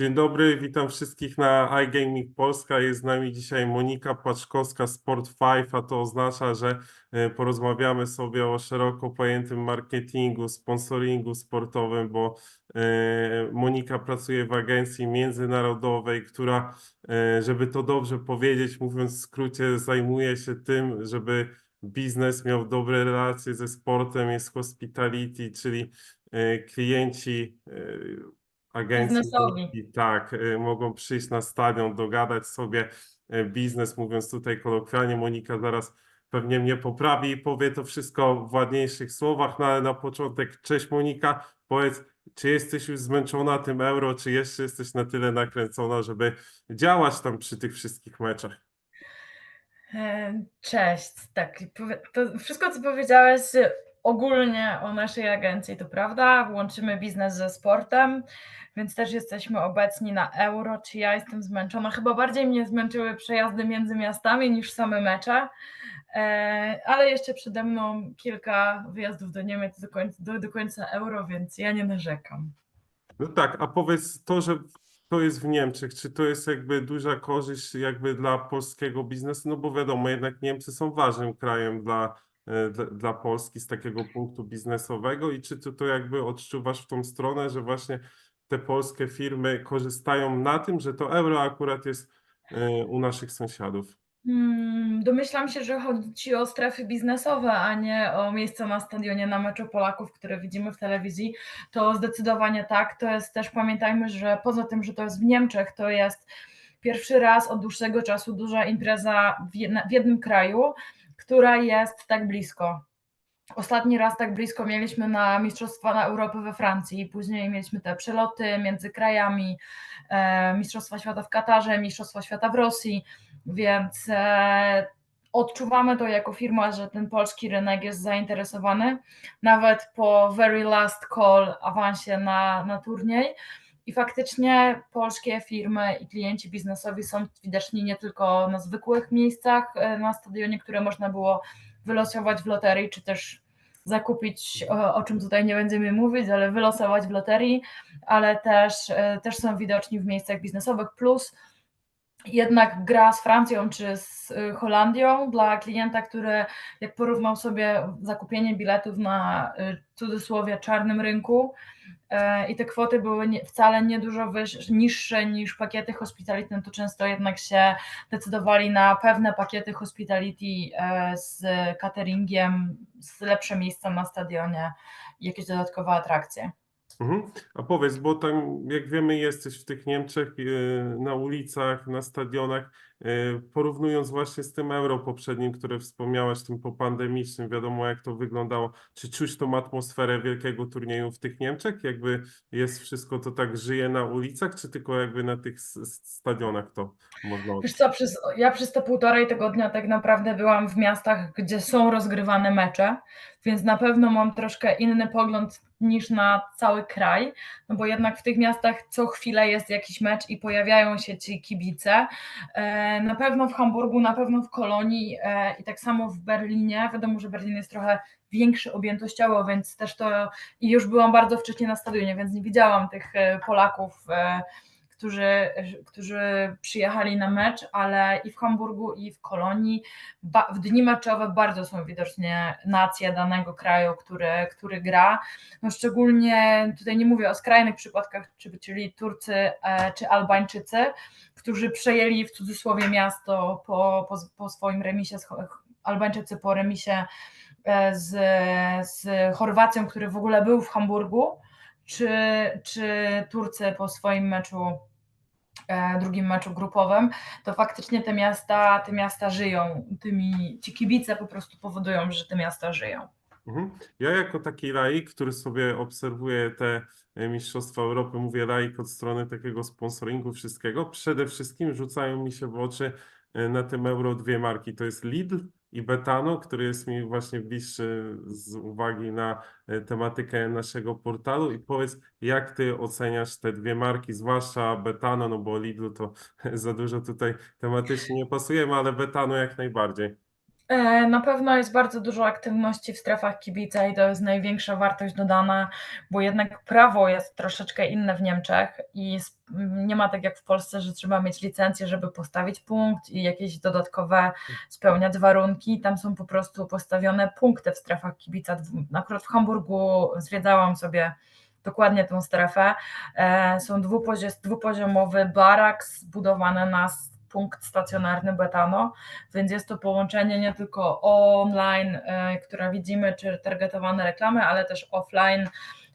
Dzień dobry, witam wszystkich na iGaming Polska. Jest z nami dzisiaj Monika Płaczkowska, Sport5, a to oznacza, że e, porozmawiamy sobie o szeroko pojętym marketingu, sponsoringu sportowym, bo e, Monika pracuje w agencji międzynarodowej, która, e, żeby to dobrze powiedzieć, mówiąc w skrócie, zajmuje się tym, żeby biznes miał dobre relacje ze sportem, jest hospitality, czyli klienci agencji i tak, y, mogą przyjść na stadion, dogadać sobie y, biznes, mówiąc tutaj kolokwialnie. Monika zaraz pewnie mnie poprawi i powie to wszystko w ładniejszych słowach, no ale na początek, cześć Monika, powiedz, czy jesteś już zmęczona tym euro, czy jeszcze jesteś na tyle nakręcona, żeby działać tam przy tych wszystkich meczach? E, Cześć. Tak, to wszystko, co powiedziałeś ogólnie o naszej agencji, to prawda. Łączymy biznes ze sportem, więc też jesteśmy obecni na euro. Czy ja jestem zmęczona? Chyba bardziej mnie zmęczyły przejazdy między miastami niż same mecze. E, Ale jeszcze przede mną kilka wyjazdów do Niemiec do końca, do, do końca euro, więc ja nie narzekam. No tak, a powiedz to, że to jest w Niemczech, czy to jest jakby duża korzyść jakby dla polskiego biznesu? No bo wiadomo, jednak Niemcy są ważnym krajem dla, dla, dla Polski z takiego punktu biznesowego i czy ty to jakby odczuwasz w tą stronę, że właśnie te polskie firmy korzystają na tym, że to euro akurat jest e, u naszych sąsiadów? Hmm, domyślam się, że chodzi ci o strefy biznesowe, a nie o miejsca na stadionie na meczu Polaków, które widzimy w telewizji. To zdecydowanie tak. To jest też, pamiętajmy, że poza tym, że to jest w Niemczech, to jest pierwszy raz od dłuższego czasu duża impreza w jednym kraju, która jest tak blisko. Ostatni raz tak blisko mieliśmy na Mistrzostwa na Europy we Francji, później mieliśmy te przeloty między krajami, e, Mistrzostwa Świata w Katarze, Mistrzostwa Świata w Rosji, więc e, odczuwamy to jako firma, że ten polski rynek jest zainteresowany, nawet po very last call awansie na, na turniej. I faktycznie polskie firmy i klienci biznesowi są widoczni nie tylko na zwykłych miejscach e, na stadionie, które można było wylosować w loterii, czy też zakupić, o, czym tutaj nie będziemy mówić, ale wylosować w loterii, ale też, e, też są widoczni w miejscach biznesowych, plus jednak gra z Francją czy z y, Holandią dla klienta, który jak porównał sobie zakupienie biletów na cudzysłowie czarnym rynku e, i te kwoty były wcale nie dużo niższe niż pakiety hospitality, no to często jednak się decydowali na pewne pakiety hospitality e, z cateringiem, z lepsze miejsca na stadionie jakieś dodatkowe atrakcje. Mhm. A powiedz, bo tam, jak wiemy, jesteś w tych Niemczech, e, na ulicach, na stadionach, e, porównując właśnie z tym euro poprzednim, które wspomniałaś, tym popandemicznym, wiadomo jak to wyglądało. Czy czuć tą atmosferę wielkiego turnieju w tych Niemczech? Jakby jest wszystko to tak żyje na ulicach, czy tylko jakby na tych stadionach to można Wiesz co, przez, ja przez te półtorej tygodnia tak naprawdę byłam w miastach, gdzie są rozgrywane mecze, więc na pewno mam troszkę inny pogląd niż na cały kraj, no bo jednak w tych miastach co chwilę jest jakiś mecz i pojawiają się ci kibice. E, Na pewno w Hamburgu, na pewno w Kolonii e, i tak samo w Berlinie. Wiadomo, że Berlin jest trochę większy objętościowo, więc też to i już byłam bardzo wcześnie na stadionie, więc nie widziałam tych e, Polaków którzy, którzy przyjechali na mecz, ale i w Hamburgu, i w Kolonii w dni meczowe bardzo są widocznie nacje danego kraju, który, który gra. No szczególnie tutaj nie mówię o skrajnych przypadkach, czy- czyli Turcy e, czy Albańczycy, którzy przejęli w cudzysłowie miasto po, po, po swoim remisie, Albańczycy po remisie e, z, z Chorwacją, który w ogóle był w Hamburgu, czy, czy Turcy po swoim meczu drugim meczu grupowym, to faktycznie te miasta, te miasta żyją. Tymi, ci kibice po prostu powodują, że te miasta żyją. Mhm. Ja jako taki laik, który sobie obserwuje te e, Mistrzostwa Europy, mówię laik od strony takiego sponsoringu wszystkiego, przede wszystkim rzucają mi się w oczy e, na tym Euro dwie marki. To jest Lidl i Betano, który jest mi właśnie bliższy z uwagi na e, tematykę naszego portalu. I powiedz, jak ty oceniasz te dwie marki, zwłaszcza Betano, no bo Lidl to za dużo tutaj tematycznie nie pasujemy, ale Betano jak najbardziej. E, Na pewno jest bardzo dużo aktywności w strefach kibica i to jest największa wartość dodana, bo jednak prawo jest troszeczkę inne w Niemczech i nie ma tak jak w Polsce, że trzeba mieć licencję, żeby postawić punkt i jakieś dodatkowe spełniać warunki. Tam są po prostu postawione punkty w strefach kibica. Akurat w Hamburgu zwiedzałam sobie dokładnie tą strefę. E, Są dwupoziomowy barak zbudowany na punkt stacjonarny betano, więc jest to połączenie nie tylko online, e, które widzimy, czy targetowane reklamy, ale też offline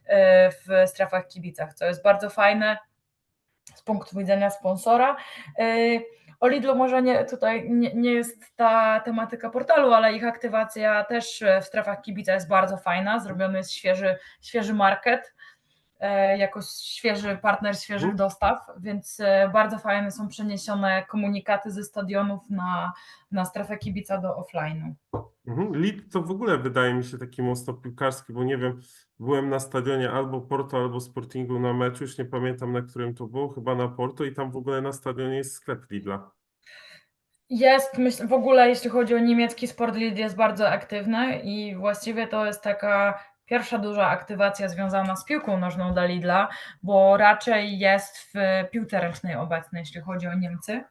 e, w strefach kibicach, co jest bardzo fajne z punktu widzenia sponsora. E, O Lidlu może nie, tutaj nie, nie jest ta tematyka portalu, ale ich aktywacja też w strefach kibica jest bardzo fajna. Zrobiony jest świeży, świeży market, e, jako świeży partner świeżych Mhm. dostaw, więc e, bardzo fajne są przeniesione komunikaty ze stadionów na, na strefę kibica do offline'u. Mhm. Lid to w ogóle wydaje mi się taki mocno piłkarski, bo nie wiem, byłem na stadionie albo Porto, albo Sportingu na meczu, już nie pamiętam na którym to było, chyba na Porto i tam w ogóle na stadionie jest sklep Lidla. Jest, myślę, w ogóle jeśli chodzi o niemiecki sport, Lid jest bardzo aktywny i właściwie to jest taka pierwsza duża aktywacja związana z piłką nożną dla Lidla, bo raczej jest w piłce ręcznej obecny, jeśli chodzi o Niemcy.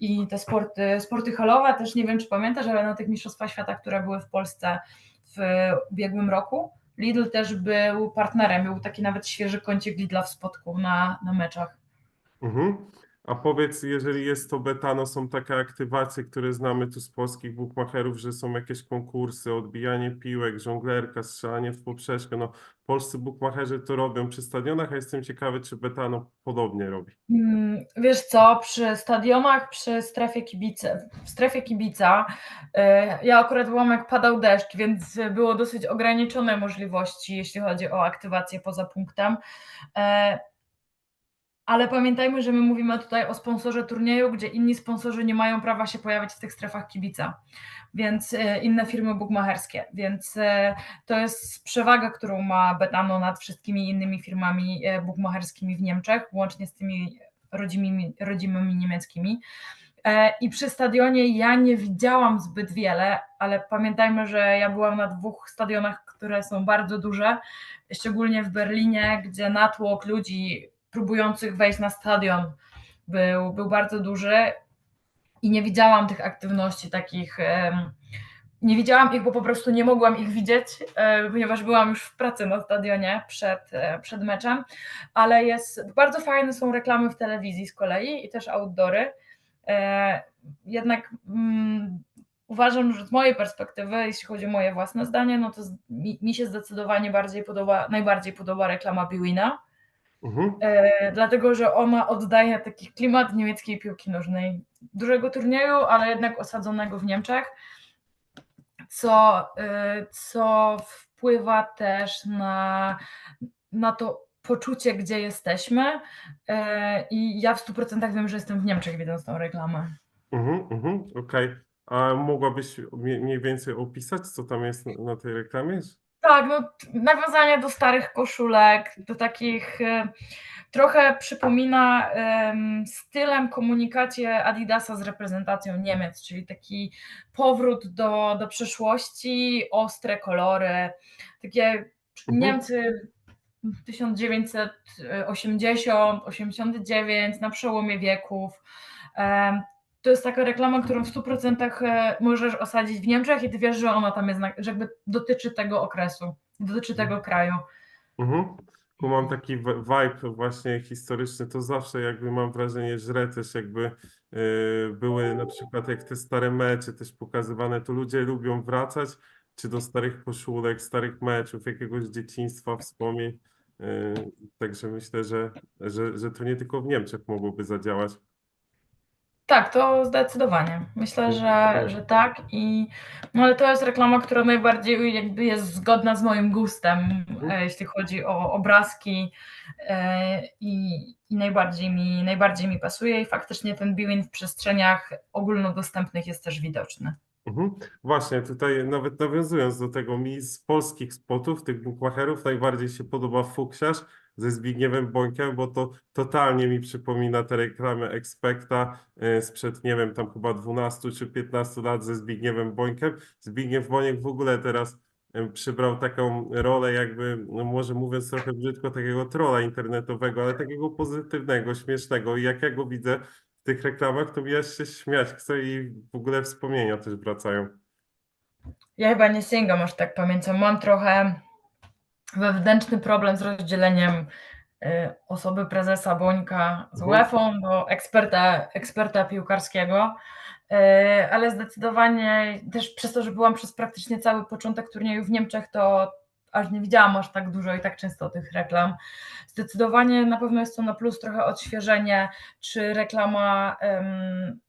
I te sporty, sporty halowe, też nie wiem, czy pamiętasz, ale na tych Mistrzostwach Świata, które były w Polsce w ubiegłym roku, Lidl też był partnerem, był taki nawet świeży kącik Lidla w spotku na, na meczach. Mhm. A powiedz, jeżeli jest to betano, są takie aktywacje, które znamy tu z polskich bookmacherów, że są jakieś konkursy, odbijanie piłek, żonglerka, strzelanie w poprzeczkę. No, polscy bookmacherzy to robią przy stadionach, a jestem ciekawy, czy betano podobnie robi. Mm, Wiesz co, przy stadionach, przy strefie kibice, w strefie kibica, y, ja akurat byłam jak padał deszcz, więc było dosyć ograniczone możliwości, jeśli chodzi o aktywację poza punktem. Ale pamiętajmy, że my mówimy tutaj o sponsorze turnieju, gdzie inni sponsorzy nie mają prawa się pojawić w tych strefach kibica, więc e, inne firmy bookmacherskie, więc e, to jest przewaga, którą ma Betano nad wszystkimi innymi firmami e, bookmacherskimi w Niemczech, łącznie z tymi rodzimymi, rodzimymi niemieckimi. I przy stadionie ja nie widziałam zbyt wiele, ale pamiętajmy, że ja byłam na dwóch stadionach, które są bardzo duże, szczególnie w Berlinie, gdzie natłok ludzi próbujących wejść na stadion był, był bardzo duży i nie widziałam tych aktywności takich. Nie widziałam ich, bo po prostu nie mogłam ich widzieć, ponieważ byłam już w pracy na stadionie przed, e, przed meczem, ale jest bardzo fajne są reklamy w telewizji z kolei i też outdoory. E, Jednak mm, uważam, że z mojej perspektywy, jeśli chodzi o moje własne zdanie, no to mi się zdecydowanie bardziej podoba, najbardziej podoba reklama Biwina, Mhm. e, dlatego że ona oddaje taki klimat niemieckiej piłki nożnej. Dużego turnieju, ale jednak osadzonego w Niemczech, co, e, co wpływa też na, na to poczucie, gdzie jesteśmy. E, I ja w 100% wiem, że jestem w Niemczech, widząc tą reklamę. Mhm, mhm, okej. A mogłabyś mniej więcej opisać, co tam jest na tej reklamie? Tak, no nawiązanie do starych koszulek, do takich e, trochę przypomina em, stylem komunikacie Adidasa z reprezentacją Niemiec, czyli taki powrót do, do przeszłości, ostre kolory, takie Niemcy 1980, 89 na przełomie wieków. To jest taka reklama, którą w 100% e, możesz osadzić w Niemczech i ty wiesz, że ona tam jest, że jakby dotyczy tego okresu, dotyczy tego kraju. Mhm. Bo mam taki vibe właśnie historyczny, to zawsze jakby mam wrażenie, że też jakby yy, były na przykład jak te stare mecze też pokazywane, to ludzie lubią wracać czy do starych koszulek, starych meczów, jakiegoś dzieciństwa, wspomnień. Yy, także myślę, że, że, że to nie tylko w Niemczech mogłoby zadziałać. Tak, to zdecydowanie. Myślę, że, że tak. I, no ale to jest reklama, która najbardziej jakby jest zgodna z moim gustem, e, jeśli chodzi o obrazki e, i, i najbardziej, mi, najbardziej mi pasuje. I faktycznie ten viewing w przestrzeniach ogólnodostępnych jest też widoczny. Mhm. Właśnie, tutaj nawet nawiązując do tego, mi z polskich spotów, tych bookmacherów najbardziej się podoba Fuksiarz, ze Zbigniewem Bońkiem, bo to totalnie mi przypomina te reklamy Expecta e, sprzed, nie wiem, tam chyba 12 czy 15 lat ze Zbigniewem Bońkiem. Zbigniew Boniek w ogóle teraz e, przybrał taką rolę jakby, no może mówiąc trochę brzydko, takiego trolla internetowego, ale takiego pozytywnego, śmiesznego i jak ja go widzę w tych reklamach, to aż się śmiać chce i w ogóle wspomnienia też wracają. Ja chyba nie sięgam aż tak pamięcią. Mam trochę wewnętrzny problem z rozdzieleniem y, osoby prezesa Bońka z Mhm. UEFA, bo eksperta, eksperta piłkarskiego, Y, ale zdecydowanie też przez to, że byłam przez praktycznie cały początek turnieju w Niemczech, to aż nie widziałam aż tak dużo i tak często tych reklam. Zdecydowanie na pewno jest to na plus trochę odświeżenie, czy reklama em,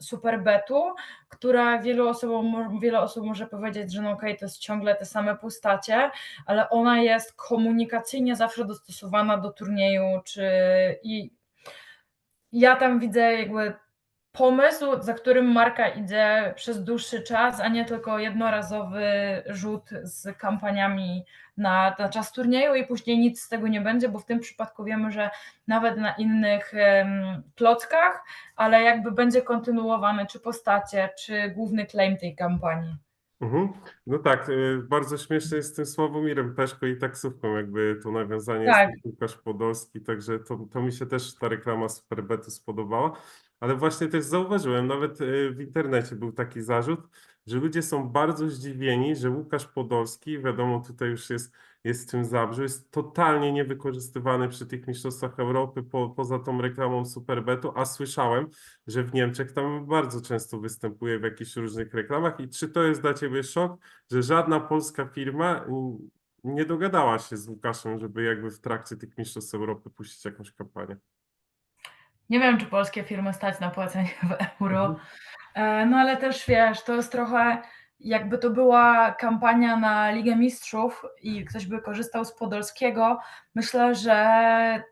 Superbetu, która wielu osobom, wiele osób może powiedzieć, że no okej, to jest ciągle te same postacie, ale ona jest komunikacyjnie zawsze dostosowana do turnieju, czy i ja tam widzę jakby pomysł, za którym marka idzie przez dłuższy czas, a nie tylko jednorazowy rzut z kampaniami na, na czas turnieju i później nic z tego nie będzie, bo w tym przypadku wiemy, że nawet na innych em, klockach, ale jakby będzie kontynuowany czy postacie, czy główny claim tej kampanii. Mhm. No tak, y, bardzo śmieszne jest z tym Sławomirem Peszko i taksówką, jakby to nawiązanie Tak. jest Łukasz Podolski, także to, to mi się też ta reklama Superbetu spodobała, ale właśnie też zauważyłem, nawet y, w internecie był taki zarzut, że ludzie są bardzo zdziwieni, że Łukasz Podolski, wiadomo tutaj już jest, jest w tym Zabrzu, jest totalnie niewykorzystywany przy tych Mistrzostwach Europy po, poza tą reklamą Superbetu, a słyszałem, że w Niemczech tam bardzo często występuje w jakichś różnych reklamach. I czy to jest dla Ciebie szok, że żadna polska firma mm, nie dogadała się z Łukaszem, żeby jakby w trakcie tych Mistrzostw Europy puścić jakąś kampanię? Nie wiem, czy polskie firmy stać na płacenie w euro. Mhm. E, No ale też wiesz, to jest trochę jakby to była kampania na Ligę Mistrzów i ktoś by korzystał z Podolskiego, myślę, że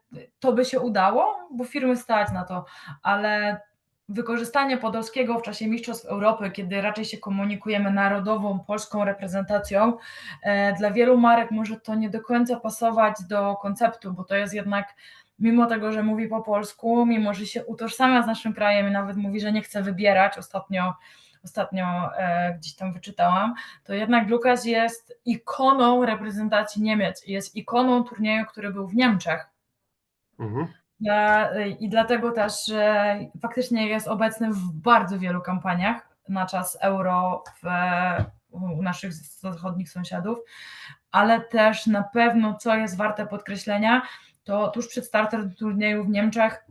to by się udało, bo firmy stać na to, ale wykorzystanie Podolskiego w czasie Mistrzostw Europy, kiedy raczej się komunikujemy narodową, polską reprezentacją, e, dla wielu marek może to nie do końca pasować do konceptu, bo to jest jednak mimo tego, że mówi po polsku, mimo że się utożsamia z naszym krajem i nawet mówi, że nie chce wybierać, ostatnio, ostatnio e, gdzieś tam wyczytałam, to jednak Lukas jest ikoną reprezentacji Niemiec i jest ikoną turnieju, który był w Niemczech. Mhm. I dlatego też, że faktycznie jest obecny w bardzo wielu kampaniach na czas euro w, u naszych zachodnich sąsiadów, ale też na pewno, co jest warte podkreślenia, to tuż przed startem turnieju w Niemczech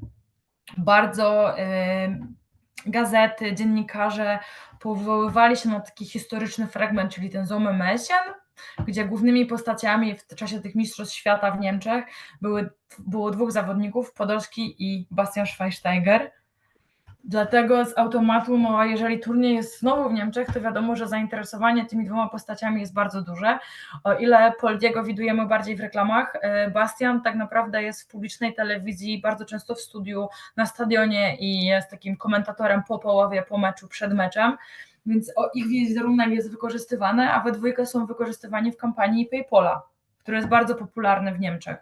bardzo y, gazety, dziennikarze powoływali się na taki historyczny fragment, czyli ten Zomy Messian, gdzie głównymi postaciami w czasie tych Mistrzostw Świata w Niemczech były, było dwóch zawodników, Podolski i Bastian Schweinsteiger. Dlatego z automatu, no, jeżeli turniej jest znowu w Niemczech, to wiadomo, że zainteresowanie tymi dwoma postaciami jest bardzo duże. O ile Poldiego widujemy bardziej w reklamach, e, Bastian tak naprawdę jest w publicznej telewizji, bardzo często w studiu, na stadionie i jest takim komentatorem po połowie, po meczu, przed meczem. Więc ich wizerunek jest wykorzystywany, a we dwójkę są wykorzystywani w kampanii PayPola, który jest bardzo popularny w Niemczech.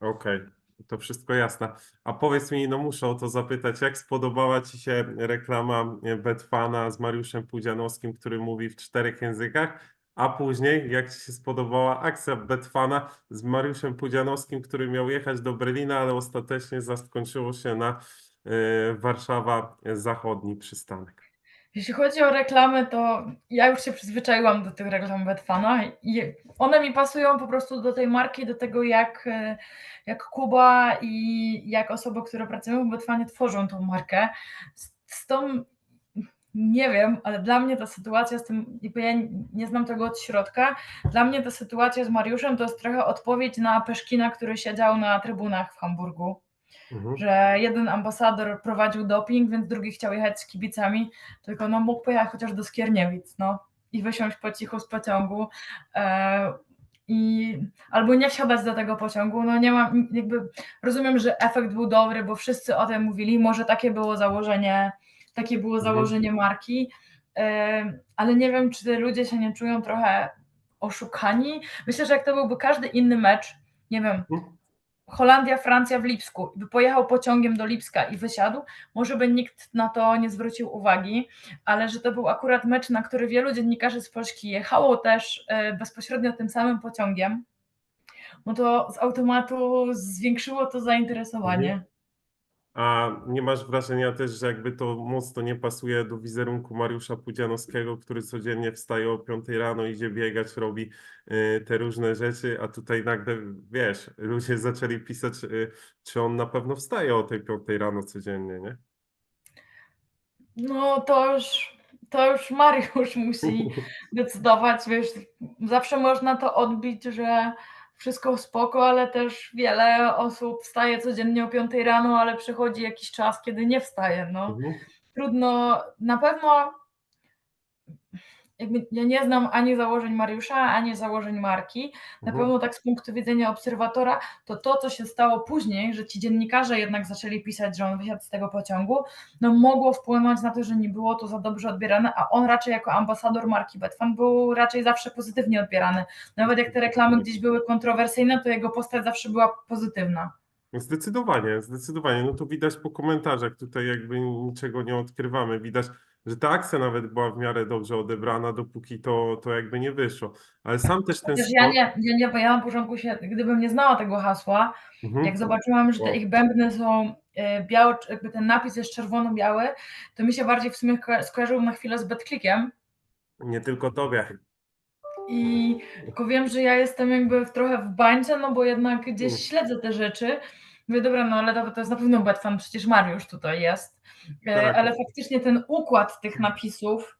Okej, to wszystko jasne. A powiedz mi, no muszę o to zapytać, jak spodobała Ci się reklama e, Betfana z Mariuszem Pudzianowskim, który mówi w czterech językach, a później jak Ci się spodobała akcja Betfana z Mariuszem Pudzianowskim, który miał jechać do Berlina, ale ostatecznie zakończyło się na e, Warszawa Zachodni przystanek. Jeśli chodzi o reklamy, to ja już się przyzwyczaiłam do tych reklam Betfana i one mi pasują po prostu do tej marki, do tego jak, e, jak Kuba i jak osoby, które pracują w Betfanie tworzą tą markę. Tą, nie wiem, ale dla mnie ta sytuacja z tym, ja nie znam tego od środka, dla mnie ta sytuacja z Mariuszem to jest trochę odpowiedź na Peszkina, który siedział na trybunach w Hamburgu Mhm. że jeden ambasador prowadził doping, więc drugi chciał jechać z kibicami, tylko no mógł pojechać chociaż do Skierniewic, no i wysiąść po cichu z pociągu e, i albo nie wsiadać do tego pociągu, no nie mam, jakby rozumiem, że efekt był dobry, bo wszyscy o tym mówili, może takie było założenie, takie było Mhm. założenie marki, e, ale nie wiem, czy ludzie się nie czują trochę oszukani. Myślę, że jak to byłby każdy inny mecz, nie wiem, Mhm. Holandia, Francja w Lipsku, by pojechał pociągiem do Lipska i wysiadł, może by nikt na to nie zwrócił uwagi, ale że to był akurat mecz, na który wielu dziennikarzy z Polski jechało też e, bezpośrednio tym samym pociągiem, no to z automatu zwiększyło to zainteresowanie. A nie masz wrażenia też, że jakby to mocno nie pasuje do wizerunku Mariusza Pudzianowskiego, który codziennie wstaje o 5 rano, idzie biegać, robi y, te różne rzeczy, a tutaj nagle, wiesz, ludzie zaczęli pisać, y, czy on na pewno wstaje o tej 5 rano codziennie, nie? No to już, to już Mariusz musi decydować, wiesz, zawsze można to odbić, że wszystko spoko, ale też wiele osób wstaje codziennie o 5 rano, ale przychodzi jakiś czas, kiedy nie wstaje, no. Mhm. Trudno, na pewno jakby ja nie znam ani założeń Mariusza, ani założeń marki. Na Mhm. pewno tak z punktu widzenia obserwatora, to to, co się stało później, że ci dziennikarze jednak zaczęli pisać, że on wysiadł z tego pociągu, no mogło wpłynąć na to, że nie było to za dobrze odbierane, a on raczej jako ambasador marki Betfan był raczej zawsze pozytywnie odbierany. Nawet jak te reklamy gdzieś były kontrowersyjne, to jego postać zawsze była pozytywna. Zdecydowanie, zdecydowanie. No to widać po komentarzach, tutaj jakby niczego nie odkrywamy. Widać, że ta akcja nawet była w miarę dobrze odebrana, dopóki to, to jakby nie wyszło. Ale sam też ten Chociaż ja nie, ja nie, bo ja na początku się, gdybym nie znała tego hasła, Mhm. jak zobaczyłam, że te ich bębny są e, białe, jakby ten napis jest czerwono-biały, to mi się bardziej w sumie ko- skojarzył na chwilę z BetClickiem Nie tylko tobie. i tylko wiem, że ja jestem jakby trochę w bańce, no bo jednak Mm. gdzieś śledzę te rzeczy. Mówię, dobra, no ale to, jest na pewno Betfan, przecież Mariusz tutaj jest. E, Tak. Ale faktycznie ten układ tych napisów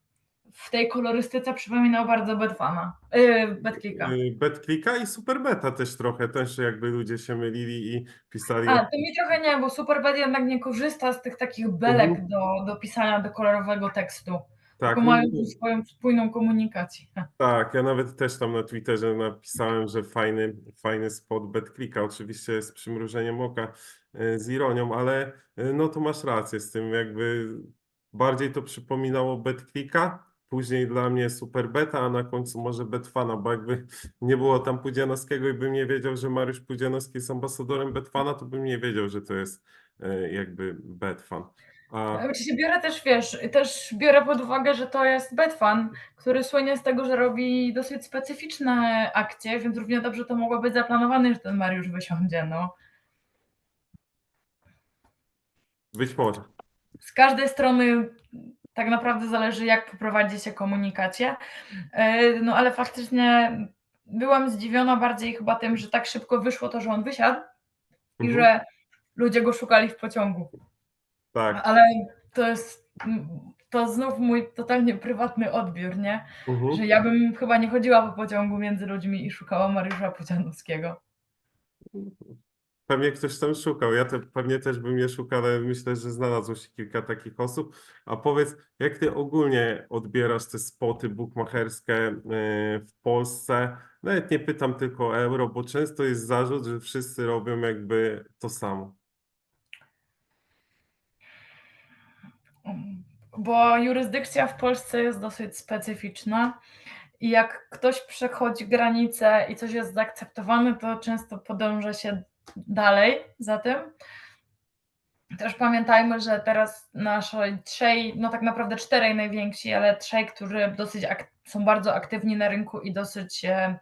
w tej kolorystyce przypominał bardzo Betfana, yy, BetClicka. Y, BetClicka i Superbeta też trochę, też jakby ludzie się mylili i pisali. A, to mi trochę nie, bo Superbet jednak nie korzysta z tych takich belek Mhm. do, do pisania do kolorowego tekstu. Tak, no, mają swoją spójną komunikację. tak, ja nawet też tam na Twitterze napisałem, że fajny, fajny spot BetClicka, oczywiście z przymrużeniem oka, y, z ironią, ale y, no to masz rację z tym, jakby bardziej to przypominało BetClicka, później dla mnie Superbeta, a na końcu może Betfana, bo jakby nie było tam Pudzianowskiego i bym nie wiedział, że Mariusz Pudzianowski jest ambasadorem Betfana, to bym nie wiedział, że to jest y, jakby Betfan. A, Oczywiście biorę też, wiesz, też biorę pod uwagę, że to jest Betfan, który słynie z tego, że robi dosyć specyficzne akcje, więc równie dobrze to mogło być zaplanowane, że ten Mariusz wysiądzie, no. być może. z każdej strony tak naprawdę zależy, jak poprowadzi się komunikację. E, No ale faktycznie byłam zdziwiona bardziej chyba tym, że tak szybko wyszło to, że on wysiadł i Mhm. że ludzie go szukali w pociągu. Tak. Ale to jest to znów mój totalnie prywatny odbiór, nie? Mhm. Że ja bym chyba nie chodziła po pociągu między ludźmi i szukała Mariusza Pudzianowskiego. Pewnie ktoś tam szukał. Ja te, pewnie też bym nie szukał, ale myślę, że znalazło się kilka takich osób. A powiedz, jak ty ogólnie odbierasz te spoty bukmacherskie e, w Polsce? Nawet nie pytam tylko o euro, bo często jest zarzut, że wszyscy robią jakby to samo. Bo jurysdykcja w Polsce jest dosyć specyficzna i jak ktoś przechodzi granicę i coś jest zaakceptowane, to często podąża się dalej za tym. Też pamiętajmy, że teraz naszej trzej, no tak naprawdę czterej najwięksi, ale trzej, którzy dosyć są bardzo aktywni na rynku i dosyć e,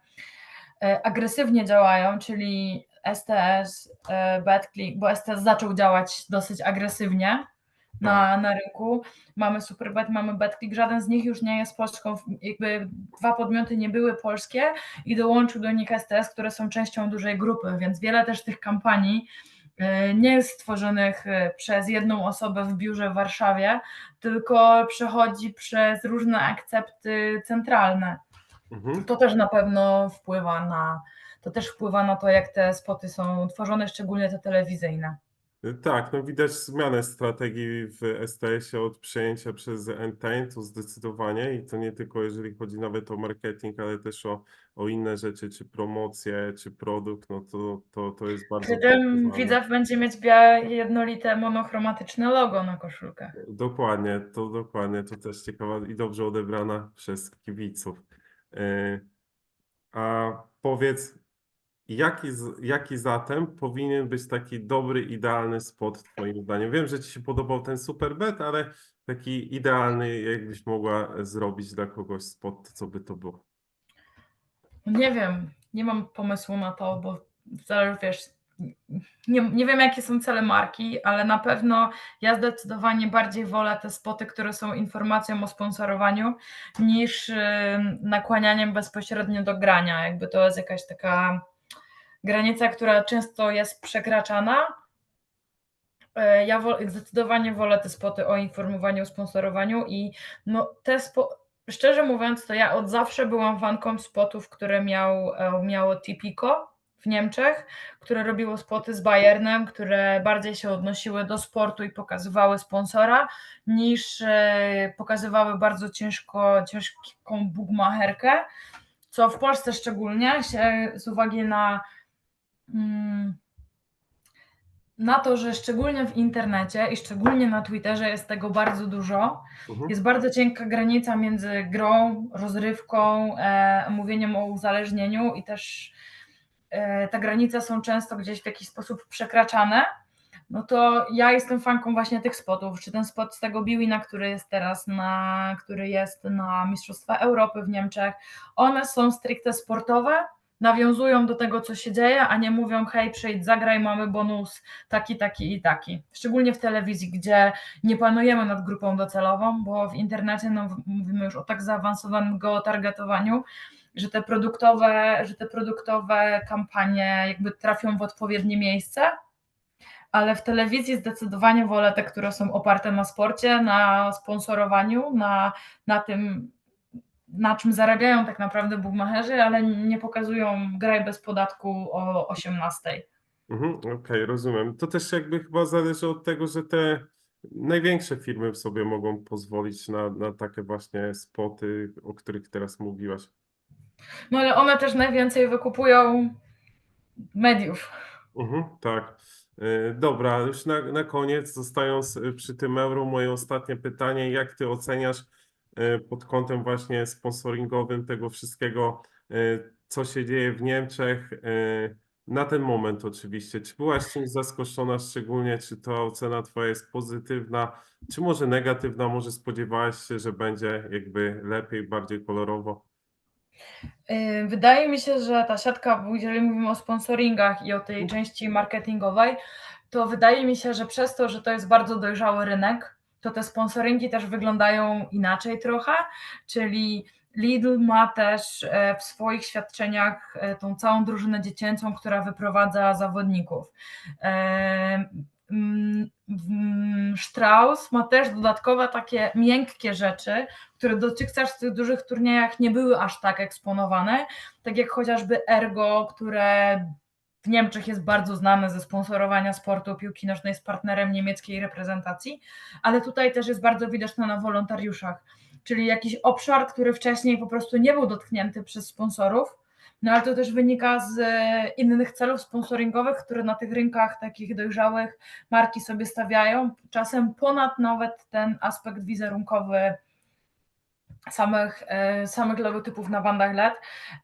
e, agresywnie działają, czyli STS, e, bo STS zaczął działać dosyć agresywnie na, na rynku. Mamy Superbet, mamy BetClick, żaden z nich już nie jest Polską, jakby dwa podmioty nie były polskie i dołączył do nich STS, które są częścią dużej grupy, więc wiele też tych kampanii e, nie jest stworzonych e, przez jedną osobę w biurze w Warszawie, tylko przechodzi przez różne akcepty centralne. Mhm. To też na pewno wpływa na to też wpływa na to, jak te spoty są tworzone, szczególnie te telewizyjne. Tak, no widać zmianę strategii w STS-ie od przejęcia przez Entain, to zdecydowanie i to nie tylko jeżeli chodzi nawet o marketing, ale też o, o inne rzeczy, czy promocje, czy produkt, no to, to, to jest bardzo Przy tym widzew będzie mieć białe, jednolite, monochromatyczne logo na koszulkach. Dokładnie, to dokładnie, to też ciekawa i dobrze odebrana przez kibiców. Yy, A powiedz, Jaki, jaki zatem powinien być taki dobry, idealny spot Twoim zdaniem? Wiem, że Ci się podobał ten super bet, ale taki idealny, jakbyś mogła zrobić dla kogoś spot, co by to było? Nie wiem, nie mam pomysłu na to, bo zależy, wiesz, nie, nie wiem jakie są cele marki, ale na pewno ja zdecydowanie bardziej wolę te spoty, które są informacją o sponsorowaniu, niż nakłanianiem bezpośrednio do grania. Jakby to jest jakaś taka granica, która często jest przekraczana. E, Ja zdecydowanie wolę te spoty o informowaniu, o sponsorowaniu i no te spo, szczerze mówiąc, to ja od zawsze byłam fanką spotów, które miał, e, miało Tipico w Niemczech, które robiło spoty z Bayernem, które bardziej się odnosiły do sportu i pokazywały sponsora, niż e, pokazywały bardzo ciężko, ciężką bugmacherkę, co w Polsce szczególnie się z uwagi na na to, że szczególnie w internecie i szczególnie na Twitterze jest tego bardzo dużo. Mhm. Jest bardzo cienka granica między grą, rozrywką, e, mówieniem o uzależnieniu i też e, te granice są często gdzieś w jakiś sposób przekraczane. No to ja jestem fanką właśnie tych spotów, czy ten spot z tego Biwina, który jest teraz na, który jest na Mistrzostwa Europy w Niemczech. One są stricte sportowe, nawiązują do tego, co się dzieje, a nie mówią, hej, przyjdź, zagraj, mamy bonus taki, taki i taki. Szczególnie w telewizji, gdzie nie panujemy nad grupą docelową, bo w internecie no, mówimy już o tak zaawansowanym geotargetowaniu, że te produktowe, że te produktowe kampanie jakby trafią w odpowiednie miejsce, ale w telewizji zdecydowanie wolę te, które są oparte na sporcie, na sponsorowaniu, na, na tym, na czym zarabiają tak naprawdę bugmacherzy, ale nie pokazują graj bez podatku o 18. Mhm, Okej, rozumiem. To też jakby chyba zależy od tego, że te największe firmy sobie mogą pozwolić na, na takie właśnie spoty, o których teraz mówiłaś. No ale one też najwięcej wykupują mediów. Mhm, tak. Y, Dobra, już na, na koniec, zostając przy tym euro, moje ostatnie pytanie, jak ty oceniasz pod kątem właśnie sponsoringowym tego wszystkiego, y, co się dzieje w Niemczech, y, na ten moment oczywiście. Czy byłaś czymś zaskoczona szczególnie, czy ta ocena twoja jest pozytywna, czy może negatywna, może spodziewałaś się, że będzie jakby lepiej, bardziej kolorowo? Wydaje mi się, że ta siatka, jeżeli mówimy o sponsoringach i o tej części marketingowej, to wydaje mi się, że przez to, że to jest bardzo dojrzały rynek, to te sponsoringi też wyglądają inaczej trochę, czyli Lidl ma też e, w swoich świadczeniach e, tą całą drużynę dziecięcą, która wyprowadza zawodników. E, mm, mm, Strauss ma też dodatkowe takie miękkie rzeczy, które dotychczas w tych dużych turniejach nie były aż tak eksponowane, tak jak chociażby Ergo, które Niemczech jest bardzo znane ze sponsorowania sportu piłki nożnej z partnerem niemieckiej reprezentacji, ale tutaj też jest bardzo widoczne na wolontariuszach, czyli jakiś obszar, który wcześniej po prostu nie był dotknięty przez sponsorów, no ale to też wynika z innych celów sponsoringowych, które na tych rynkach takich dojrzałych marki sobie stawiają, czasem ponad nawet ten aspekt wizerunkowy samych, e, samych logotypów na bandach LED.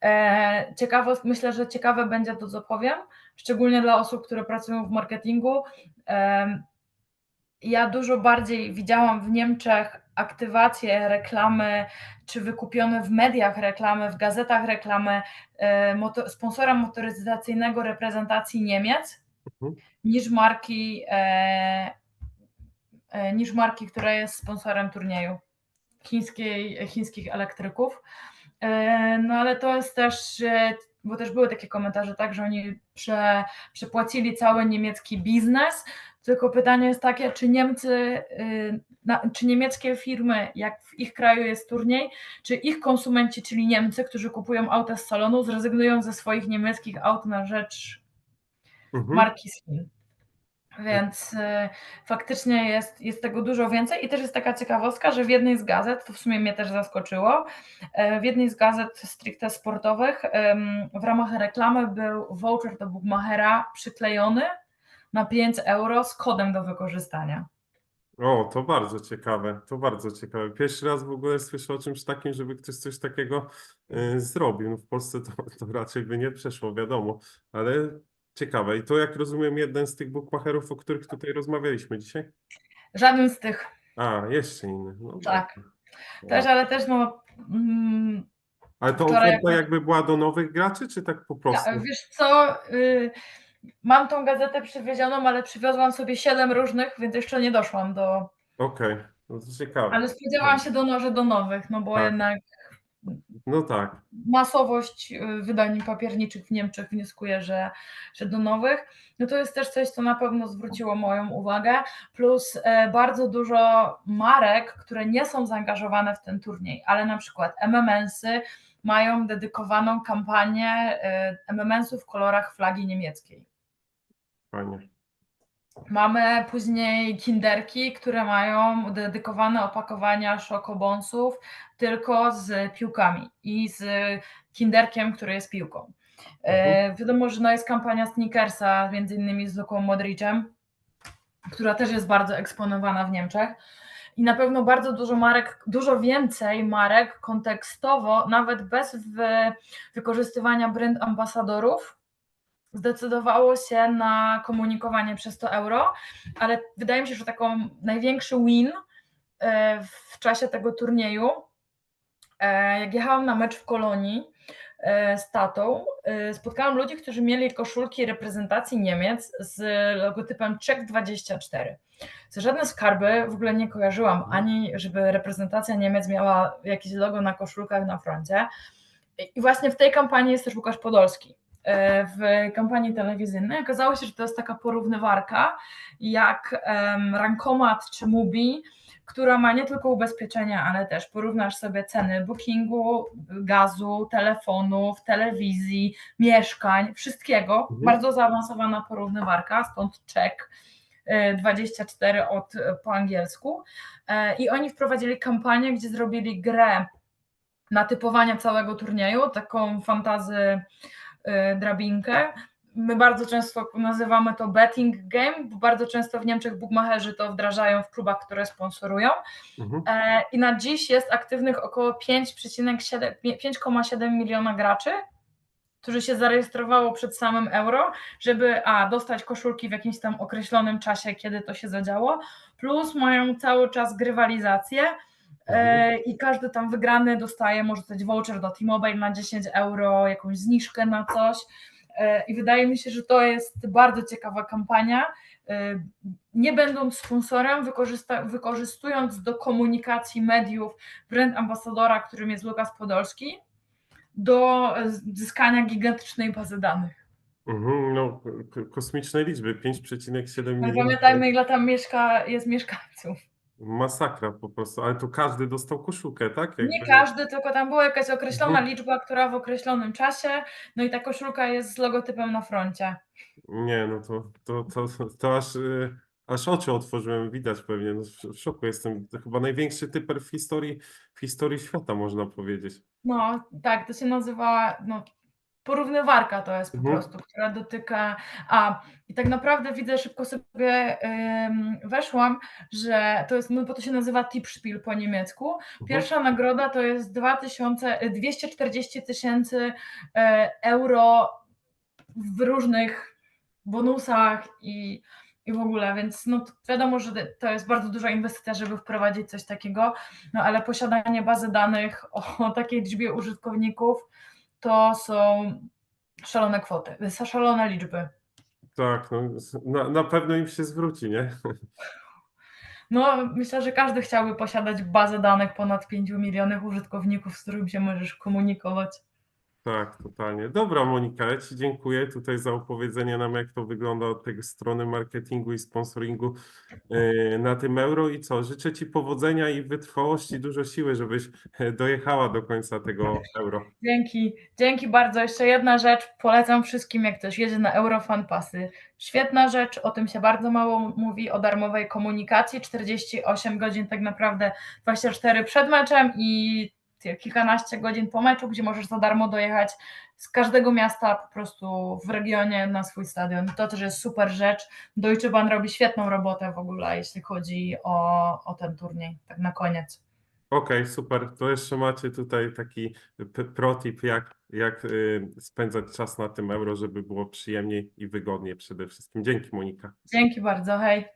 E, Ciekawe, myślę, że ciekawe będzie to, co powiem, szczególnie dla osób, które pracują w marketingu. E, Ja dużo bardziej widziałam w Niemczech aktywacje, reklamy, czy wykupione w mediach reklamy, w gazetach reklamy sponsora motoryzacyjnego reprezentacji Niemiec, Mhm. niż marki, niż marki, która jest sponsorem turnieju chińskiej, chińskich elektryków. E, No ale to jest też, bo też były takie komentarze, tak, że oni prze, przepłacili cały niemiecki biznes. Tylko pytanie jest takie, czy Niemcy, y, czy niemieckie firmy, jak w ich kraju jest turniej, czy ich konsumenci, czyli Niemcy, którzy kupują auta z salonu, zrezygnują ze swoich niemieckich aut na rzecz Mhm. marki z Chin. Więc y, faktycznie jest, jest tego dużo więcej i też jest taka ciekawostka, że w jednej z gazet, to w sumie mnie też zaskoczyło, e, w jednej z gazet stricte sportowych em, w ramach reklamy był voucher do Bookmachera przyklejony na 5 euro z kodem do wykorzystania. O, to bardzo ciekawe, to bardzo ciekawe. Pierwszy raz w ogóle słyszę o czymś takim, żeby ktoś coś takiego y, zrobił. No w Polsce to, to raczej by nie przeszło, wiadomo, ale ciekawe. I to, jak rozumiem, jeden z tych bookmacherów, o których tutaj rozmawialiśmy dzisiaj? Żaden z tych, A, jeszcze inny. No, Tak. dobra. też, ale też no... Mm, Ale to oferta jak- jakby była do nowych graczy, czy tak po prostu? Ja, wiesz co, y, mam tą gazetę przywiezioną, ale przywiozłam sobie siedem różnych, więc jeszcze nie doszłam do. Okej, no to ciekawe. Ale spodziewałam się, do, że do nowych, no bo Tak. jednak No tak. masowość y, wydań papierniczych w Niemczech wnioskuje, że, że do nowych. No to jest też coś, co na pewno zwróciło moją uwagę. Plus e, bardzo dużo marek, które nie są zaangażowane w ten turniej, ale na przykład MMS-y mają dedykowaną kampanię e, MMS-u w kolorach flagi niemieckiej. Fajnie. Mamy później kinderki, które mają dedykowane opakowania szokobonsów tylko z piłkami i z kinderkiem, który jest piłką. E, wiadomo, że no jest kampania Snickersa, między innymi z Luką Modricem, która też jest bardzo eksponowana w Niemczech. I na pewno bardzo dużo marek, dużo więcej marek kontekstowo, nawet bez wy, wykorzystywania brand ambasadorów, zdecydowało się na komunikowanie przez to euro, ale wydaje mi się, że taką największy win e, w czasie tego turnieju, e, jak jechałam na mecz w Kolonii e, z tatą, spotkałam ludzi, którzy mieli koszulki reprezentacji Niemiec z logotypem Czech 24. Za żadne skarby w ogóle nie kojarzyłam, ani żeby reprezentacja Niemiec miała jakieś logo na koszulkach na froncie. I właśnie w tej kampanii jest też Łukasz Podolski w kampanii telewizyjnej. Okazało się, że to jest taka porównywarka jak Rankomat czy Mubi, która ma nie tylko ubezpieczenia, ale też porównasz sobie ceny bookingu, gazu, telefonów, telewizji, mieszkań, wszystkiego. Mhm. Bardzo zaawansowana porównywarka, stąd czek e, 24 od e, po angielsku. E, I oni wprowadzili kampanię, gdzie zrobili grę na typowanie całego turnieju, taką fantazy y, drabinkę. My bardzo często nazywamy to betting game, bo bardzo często w Niemczech bookmacherzy to wdrażają w klubach, które sponsorują. Mhm. E, I na dziś jest aktywnych około 5,7 5,7 miliona graczy, którzy się zarejestrowało przed samym euro, żeby a dostać koszulki w jakimś tam określonym czasie, kiedy to się zadziało, plus mają cały czas grywalizację. E, I każdy tam wygrany dostaje, może dostać voucher do T-Mobile na 10 euro, jakąś zniżkę na coś. E, I wydaje mi się, że to jest bardzo ciekawa kampania. E, Nie będąc sponsorem, wykorzystując do komunikacji mediów brand ambasadora, którym jest Lukas Podolski, do zyskania gigantycznej bazy danych. Mhm, no, k- kosmiczne liczby, 5,7 Ale milionów. pamiętajmy, ile tam mieszka, jest mieszkańców. Masakra po prostu, ale tu każdy dostał koszulkę, tak? Nie Jakby- każdy, tylko tam była jakaś określona Mhm. liczba, która w określonym czasie, no i ta koszulka jest z logotypem na froncie. Nie, no to, to, to, to aż, y, aż oczy otworzyłem, widać pewnie, no, w- w szoku jestem. To chyba największy typer w historii, w historii świata, można powiedzieć. No tak, to się nazywa, no porównywarka to jest po Mhm. prostu, która dotyka, a i tak naprawdę widzę, szybko sobie ym, weszłam, że to jest, no bo to się nazywa Tippspiel po niemiecku. Mhm. Pierwsza nagroda to jest 2000, y, 240 tysięcy e, euro w różnych bonusach i, i w ogóle, więc no wiadomo, że to jest bardzo duża inwestycja, żeby wprowadzić coś takiego, no ale posiadanie bazy danych o takiej liczbie użytkowników to są szalone kwoty, szalone liczby. Tak, no, na, na pewno im się zwróci, nie? No, myślę, że każdy chciałby posiadać bazę danych ponad 5 milionów użytkowników, z którym się możesz komunikować. Tak, totalnie. Dobra, Monika, ja Ci dziękuję tutaj za opowiedzenie nam, jak to wygląda od tej strony marketingu i sponsoringu yy, na tym euro. I co? Życzę Ci powodzenia i wytrwałości, dużo siły, żebyś e, dojechała do końca tego euro. Dzięki, dzięki bardzo. Jeszcze jedna rzecz, polecam wszystkim, jak ktoś jedzie na Eurofan Pasy. Świetna rzecz, o tym się bardzo mało mówi, o darmowej komunikacji, 48 godzin tak naprawdę, 24 przed meczem i kilkanaście godzin po meczu, gdzie możesz za darmo dojechać z każdego miasta po prostu w regionie na swój stadion. To też jest super rzecz. Deutsche Bahn robi świetną robotę w ogóle, jeśli chodzi o, o ten turniej, tak na koniec. Okej, super. To jeszcze macie tutaj taki protip, jak, jak y, spędzać czas na tym euro, żeby było przyjemniej i wygodniej przede wszystkim. Dzięki, Monika. Dzięki bardzo, hej.